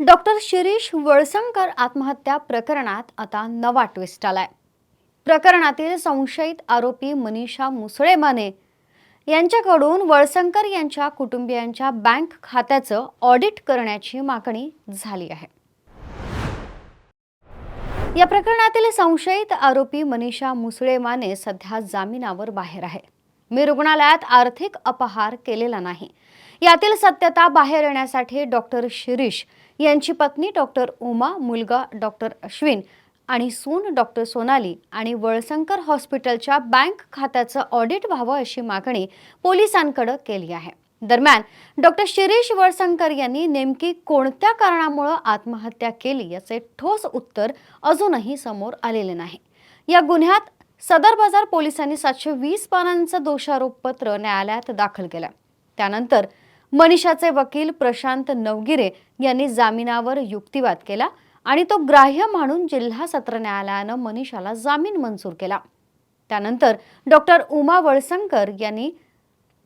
Doctor Shirish Walsankar आत्महत्या प्रकरणात आता नवा ट्विस्ट आलाय. प्रकरणातील संशयित आरोपी मनीषा मुसळेमाने. यांच्याकडून वळसंकर यांच्या कुटुंबियांच्या बँक खात्याचं ऑडिट करण्याची मागणी झाली आहे. या प्रकरणातील संशयित आरोपी मनीषा मुसळेमाने सध्या जामिनावर बाहेर आहे. मी रुग्णालयात आर्थिक अपहार केलेला नाही. यातील सत्यता बाहेर येण्यासाठी डॉक्टर शिरीष यांची पत्नी डॉक्टर उमा मुलगा डॉक्टर अश्विन आणि सून डॉक्टर सोनाली आणि वळसंकर हॉस्पिटलच्या बँक खात्याचं ऑडिट व्हावं अशी मागणी पोलिसांकडे केली आहे. दरम्यान डॉक्टर शिरीष वळसंकर यांनी नेमकी कोणत्या कारणामुळं आत्महत्या केली याचे ठोस उत्तर अजूनही समोर आलेले नाही. या गुन्ह्यात सदर बाजार पोलिसांनी सातशे वीस पानांचं दोषारोपपत्र न्यायालयात दाखल केलं. त्यानंतर मनीषाचे वकील प्रशांत नवगिरे यांनी जामिनावर युक्तिवाद केला आणि तो ग्राह्य मानून जिल्हा सत्र न्यायालयानं मनीषाला जामीन मंजूर केला. त्यानंतर डॉक्टर उमा वळसंकर यांनी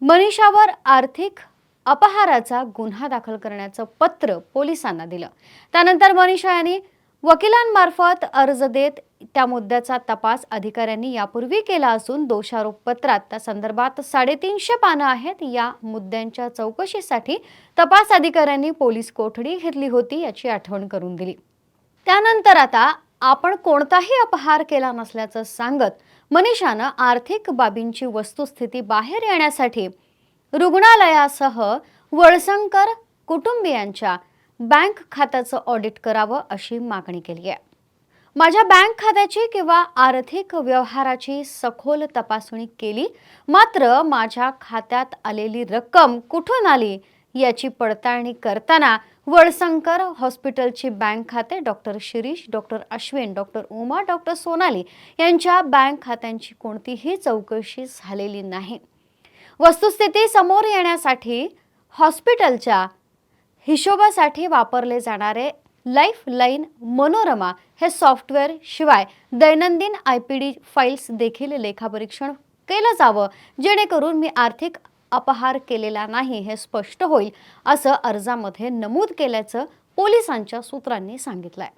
मनीषावर आर्थिक अपहाराचा गुन्हा दाखल करण्याचं पत्र पोलिसांना दिलं. त्यानंतर मनीषा यांनी वकिलांमार्फत अर्ज देत त्या मुद्द्याचा तपास अधिकाऱ्यांनी यापूर्वी केला असून दोषारोपपत्रात त्या संदर्भात साडेतीनशे पानं आहेत. या मुद्द्यांच्या चौकशीसाठी तपास अधिकाऱ्यांनी पोलीस कोठडी घेतली होती याची आठवण करून दिली. त्यानंतर आता आपण कोणताही अपहार केला नसल्याचं सांगत मनीषानं आर्थिक बाबींची वस्तुस्थिती बाहेर येण्यासाठी रुग्णालयासह वळसंकर कुटुंबियांच्या बँक खात्याचं ऑडिट करावं अशी मागणी केली आहे. माझ्या बँक खात्याची किंवा आर्थिक व्यवहाराची सखोल तपासणी केली मात्र माझ्या खात्यात आलेली रक्कम कुठून आली याची पडताळणी करताना वळसंकर हॉस्पिटलची बँक खाते doctor Shirish doctor Ashwin doctor Uma doctor Sonali यांच्या बँक खात्यांची कोणतीही चौकशी झालेली नाही. वस्तुस्थिती समोर येण्यासाठी हॉस्पिटलच्या हिशोबासाठी वापरले जाणारे लाईफ लाईन मनोरमा हे सॉफ्टवेअर शिवाय दैनंदिन आय पी डी फाईल्स देखील लेखापरीक्षण केलं जावं जेणेकरून मी आर्थिक अपहार केलेला नाही हे स्पष्ट होईल असं अर्जामध्ये नमूद केल्याचं पोलिसांच्या सूत्रांनी सांगितलंय.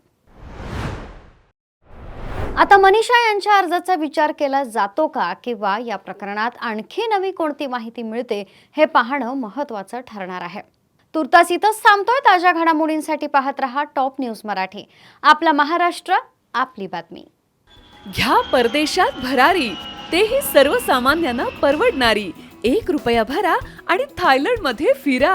आता मनीषा यांच्या अर्जाचा विचार केला जातो का किंवा या प्रकरणात आणखी नवी कोणती माहिती मिळते हे पाहणं महत्त्वाचं ठरणार आहे. तुर्तास इथंच थांबतोय ताज्या घडामोडींसाठी पाहत रहा टॉप न्यूज मराठी. आपला महाराष्ट्र आपली बातमी. घ्या परदेशात भरारी तेही सर्वसामान्यांना परवडणारी. एक रुपया भरा आणि थायलंडमध्ये फिरा.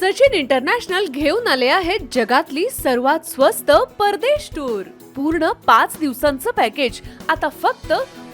सचिन इंटरनॅशनल घेऊन आले आहेत जगातली सर्वात स्वस्त परदेश टूर. पूर्ण पाच दिवसांचं पॅकेज. आता फक्त